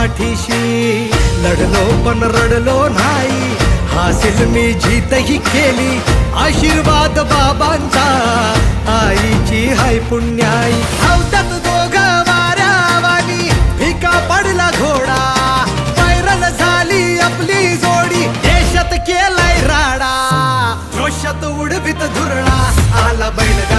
पाठीशी. लढलो पण रडलो नाही. हासिल मी जीतही केली. आशीर्वाद बाबांचा. आईची हाय पुण्याई. हौतात दोघ वाऱ्यावाली भिका पडला घोडा. व्हायरल झाली आपली जोडी. देशात केलाय राडा. जोशात उडवीत धुरणा आला बैल